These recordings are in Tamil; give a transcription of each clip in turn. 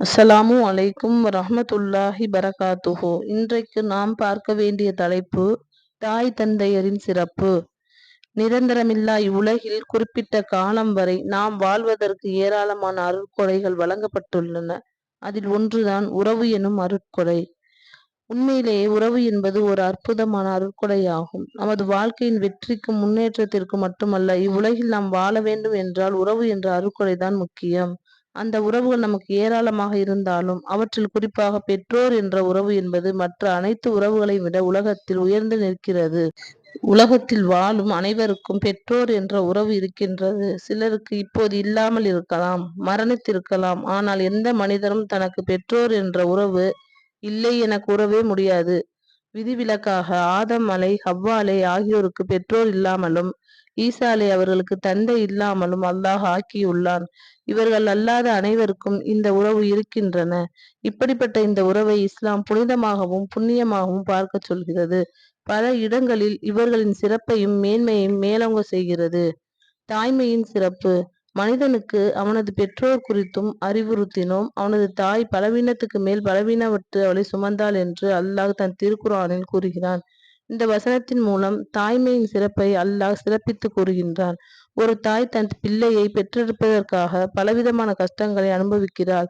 அஸ்ஸலாமு அலைக்கும் ரஹமத்துல்லாஹி பரகாத்துஹோ. இன்றைக்கு நாம் பார்க்க வேண்டிய தலைப்பு தாய் தந்தையரின் சிறப்பு. நிரந்தரமில்லா இவ்வுலகில் குறிப்பிட்ட காலம் வரை நாம் வாழ்வதற்கு ஏராளமான அருட்கொடைகள் வழங்கப்பட்டுள்ளன. அதில் ஒன்றுதான் உறவு எனும் அருட்கொடை. உண்மையிலேயே உறவு என்பது ஒரு அற்புதமான அருட்கொடையாகும். நமது வாழ்க்கையின் வெற்றிக்கும் முன்னேற்றத்திற்கும் மட்டுமல்ல இவ்வுலகில் நாம் வாழ வேண்டும் என்றால் உறவு என்ற அருட்கொடைதான் முக்கியம். அந்த உறவுகள் நமக்கு ஏராளமாக இருந்தாலும் அவற்றில் குறிப்பாக பெற்றோர் என்ற உறவு என்பது மற்ற அனைத்து உறவுகளை விட உலகத்தில் உயர்ந்து நிற்கிறது. உலகத்தில் வாழும் அனைவருக்கும் பெற்றோர் என்ற உறவு இருக்கின்றது. சிலருக்கு இப்போது இல்லாமல் இருக்கலாம் மரணித்திருக்கலாம். ஆனால் எந்த மனிதரும் தனக்கு பெற்றோர் என்ற உறவு இல்லை என கூறவே முடியாது. விதிவிலக்காக ஆதம் அலை ஹவ்வாலை ஆகியோருக்கு பெற்றோர் இல்லாமலும் ஈசாலை அவர்களுக்கு தந்தை இல்லாமலும் அல்லாஹ் ஆக்கியுள்ளான். இவர்கள் அல்லாத அனைவருக்கும் இந்த உறவு இருக்கின்றன. இப்படிப்பட்ட இந்த உறவை இஸ்லாம் புனிதமாகவும் புண்ணியமாகவும் பார்க்க சொல்கிறது. பல இடங்களில் இவர்களின் சிறப்பையும் மேன்மையையும் மேலோங்க செய்கிறது. தாய்மையின் சிறப்பு. மனிதனுக்கு அவனது பெற்றோர் குறித்தும் அறிவுறுத்தினோம். அவனது தாய் பலவீனத்துக்கு மேல் பலவீனவற்று அவளை சுமந்தாள் என்று அல்லாஹ் தன் திருக்குறானில் கூறுகிறான். இந்த வசனத்தின் மூலம் தாய்மையின் சிறப்பை அல்லாஹ் சிறப்பித்து கூறுகின்றான். ஒரு தாய் தன் பிள்ளையை பெற்றெடுப்பதற்காக பலவிதமான கஷ்டங்களை அனுபவிக்கிறாள்.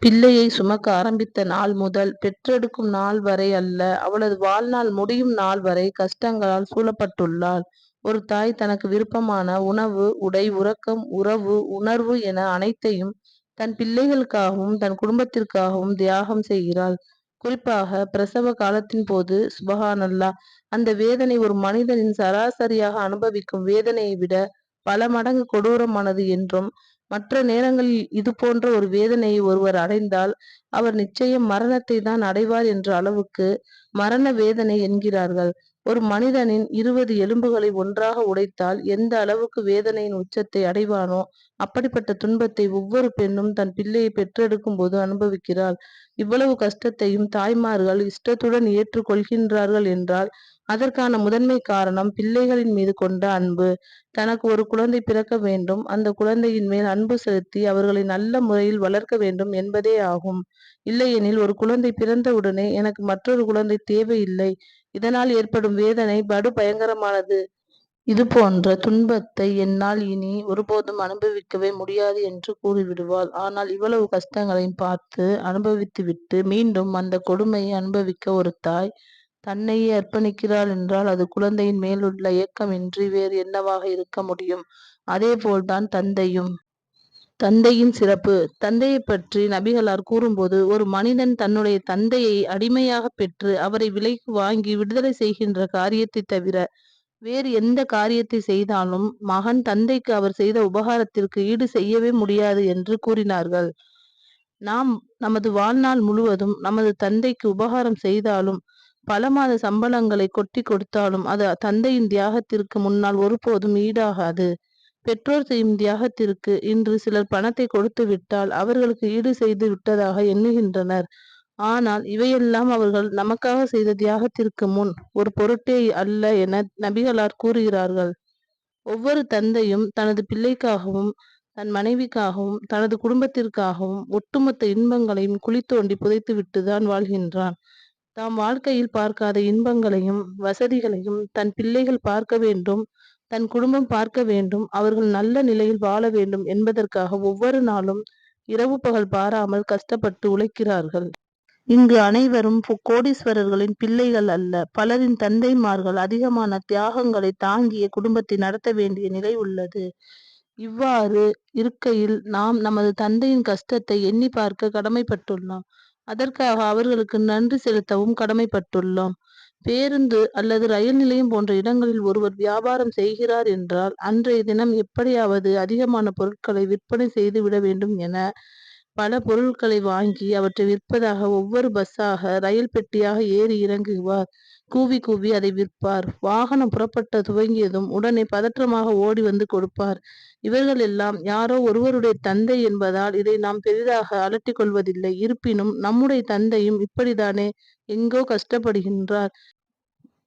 பிள்ளையை சுமக்க ஆரம்பித்த நாள் முதல் பெற்றெடுக்கும் நாள் வரை அல்ல அவளது வாழ்நாள் முடியும் நாள் வரை கஷ்டங்களால் சூழப்பட்டுள்ளாள். ஒரு தாய் தனக்கு விருப்பமான உணவு உடை உறக்கம் உறவு உணர்வு என அனைத்தையும் தன் பிள்ளைகளுக்காகவும் தன் குடும்பத்திற்காகவும் தியாகம் செய்கிறாள். குறிப்பாக பிரசவ காலத்தின் போது சுபகானல்லா அந்த வேதனை ஒரு மனிதனின் சராசரியாக அனுபவிக்கும் வேதனையை விட பல மடங்கு கொடூரமானது என்றும் மற்ற நேரங்களில் இது போன்ற ஒரு வேதனையை ஒருவர் அடைந்தால் அவர் நிச்சயம் மரணத்தை தான் அடைவார் என்ற அளவுக்கு மரண வேதனை என்கிறார்கள். ஒரு மனிதனின் இருபது எலும்புகளை ஒன்றாக உடைத்தால் எந்த அளவுக்கு வேதனையின் உச்சத்தை அடைவானோ அப்படிப்பட்ட துன்பத்தை ஒவ்வொரு பெண்ணும் தன் பிள்ளையை பெற்றெடுக்கும் போது அனுபவிக்கிறாள். இவ்வளவு கஷ்டத்தையும் தாய்மார்கள் இஷ்டத்துடன் ஏற்றுக்கொள்கின்றார்கள் என்றால் அதற்கான முதன்மை காரணம் பிள்ளைகளின் மீது கொண்ட அன்பு. தனக்கு ஒரு குழந்தை பிறக்க வேண்டும். அந்த குழந்தையின் மேல் அன்பு செலுத்தி அவர்களை நல்ல முறையில் வளர்க்க வேண்டும் என்பதே ஆகும். இல்லையெனில் ஒரு குழந்தை பிறந்தவுடனே எனக்கு மற்றொரு குழந்தை தேவையில்லை. இதனால் ஏற்படும் வேதனை படு பயங்கரமானது இது போன்ற துன்பத்தை என்னால் இனி ஒருபோதும் அனுபவிக்கவே முடியாது என்று கூறிவிடுவாள். ஆனால் இவ்வளவு கஷ்டங்களையும் பார்த்து அனுபவித்துவிட்டு மீண்டும் அந்த கொடுமையை அனுபவிக்க ஒரு தாய் தன்னையே அர்ப்பணிக்கிறாள் என்றால் அது குழந்தையின் மேலுள்ள ஏக்கமின்றி வேறு என்னவாக இருக்க முடியும்? அதே போல்தான் தந்தையும். தந்தையின் சிறப்பு. தந்தையை பற்றி நபிகளார் கூறும்போது ஒரு மனிதன் தன்னுடைய தந்தையை அடிமையாக பெற்று அவரை விலைக்கு வாங்கி விடுதலை செய்கின்ற காரியத்தை தவிர வேறு எந்த காரியத்தை செய்தாலும் மகன் தந்தைக்கு அவர் செய்த உபகாரத்திற்கு ஈடு செய்யவே முடியாது என்று கூறினார்கள். நாம் நமது வாழ்நாள் முழுவதும் நமது தந்தைக்கு உபகாரம் செய்தாலும் பல மாத சம்பளங்களை கொட்டி கொடுத்தாலும் அது தந்தையின் தியாகத்திற்கு முன்னால் ஒருபோதும் ஈடாகாது. பெற்றோர் செய்யும் தியாகத்திற்கு இன்று சிலர் பணத்தை கொடுத்து விட்டால் அவர்களுக்கு ஈடு செய்து விட்டதாக எண்ணுகின்றனர். ஆனால் இவையெல்லாம் அவர்கள் நமக்காக செய்த தியாகத்திற்கு முன் ஒரு பொருட்டே அல்ல என நபிகளார் கூறுகிறார்கள். ஒவ்வொரு தந்தையும் தனது பிள்ளைக்காகவும் தன் மனைவிக்காகவும் தனது குடும்பத்திற்காகவும் ஒட்டுமொத்த இன்பங்களையும் குழி தோண்டி புதைத்து விட்டுதான் வாழ்கின்றான். தாம் வாழ்க்கையில் பார்க்காத இன்பங்களையும் வசதிகளையும் தன் பிள்ளைகள் பார்க்க வேண்டும் தன் குடும்பம் பார்க்க வேண்டும் அவர்கள் நல்ல நிலையில் வாழ வேண்டும் என்பதற்காக ஒவ்வொரு நாளும் இரவு பகல் பாராமல் கஷ்டப்பட்டு உழைக்கிறார்கள். இங்கு அனைவரும் கோடீஸ்வரர்களின் பிள்ளைகள் அல்ல. பலரின் தந்தைமார்கள் அதிகமான தியாகங்களை தாங்கிய குடும்பத்தை நடத்த வேண்டிய நிலை உள்ளது. இவ்வாறு இருக்கையில் நாம் நமது தந்தையின் கஷ்டத்தை எண்ணி பார்க்க கடமைப்பட்டுள்ளோம். அதற்காக அவர்களுக்கு நன்றி செலுத்தவும் கடமைப்பட்டுள்ளோம். பேருந்து அல்லது ரயில் நிலையம் போன்ற இடங்களில் ஒருவர் வியாபாரம் செய்கிறார் என்றால் அன்றைய தினம் எப்படியாவது அதிகமான பொருட்களை விற்பனை செய்து விட வேண்டும் என பல பொருட்களை வாங்கி அவற்றை விற்பதாக ஒவ்வொரு பஸ்ஸாக ரயில் பெட்டியாக ஏறி இறங்குவார். கூவி கூவி அதை விற்பார். வாகனம் புறப்பட்ட துவங்கியதும் உடனே பதற்றமாக ஓடி வந்து கொடுப்பார். இவர்கள் எல்லாம் யாரோ ஒருவருடைய தந்தை என்பதால் இதை நாம் பெரிதாக அலட்டிக் கொள்வதில்லை. இருப்பினும் நம்முடைய தந்தையும் இப்படித்தானே எங்கோ கஷ்டப்படுகின்றார்.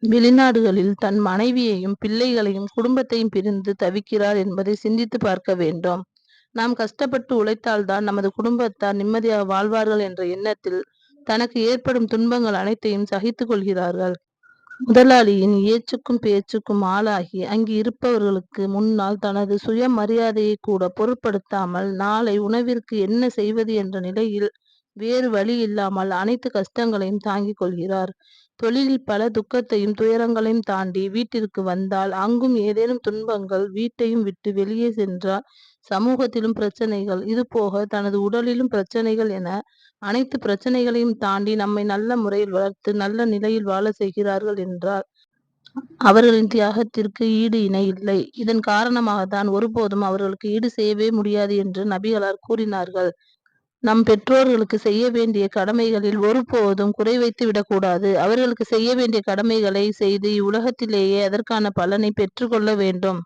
வெளிநாடுகளில் தன் மனைவியையும் பிள்ளைகளையும் குடும்பத்தையும் பிரிந்து தவிக்கிறார் என்பதை சிந்தித்து பார்க்க வேண்டும். நாம் கஷ்டப்பட்டு உழைத்தால்தான் நமது குடும்பத்தார் நிம்மதியாக வாழ்வார்கள் என்ற எண்ணத்தில் தனக்கு ஏற்படும் துன்பங்கள் அனைத்தையும் சகித்துக் கொள்கிறார்கள். முதலாளியின் ஏச்சுக்கும் பேச்சுக்கும் ஆளாகி அங்கு இருப்பவர்களுக்கு முன்னால் தனது சுயமரியாதையை கூட பொருட்படுத்தாமல் நாளை உணவிற்கு என்ன செய்வது என்ற நிலையில் வேறு வழி இல்லாமல் அனைத்து கஷ்டங்களையும் தாங்கிக் கொள்கிறார். தொழிலில் பல துக்கத்தையும் துயரங்களையும் தாண்டி வீட்டிற்கு வந்தால் அங்கும் ஏதேனும் துன்பங்கள் வீட்டையும் விட்டு வெளியே சென்றால் சமூகத்திலும் பிரச்சனைகள் இது போக தனது உடலிலும் பிரச்சனைகள் என அனைத்து பிரச்சனைகளையும் தாண்டி நம்மை நல்ல முறையில் வளர்த்து நல்ல நிலையில் வாழ செய்கிறார்கள் என்றால் அவர்களின் தியாகத்திற்கு ஈடு இணை இல்லை. இதன் காரணமாகத்தான் ஒருபோதும் அவர்களுக்கு ஈடு செய்யவே முடியாது என்று நபிகளார் கூறினார்கள். நம் பெற்றோர்களுக்கு செய்ய வேண்டிய கடமைகளில் ஒருபோதும் குறை வைத்து விடக்கூடாது அவர்களுக்கு செய்ய வேண்டிய கடமைகளை செய்து இவ்வுலகத்திலேயே அதற்கான பலனை பெற்றுக்கொள்ள வேண்டும்.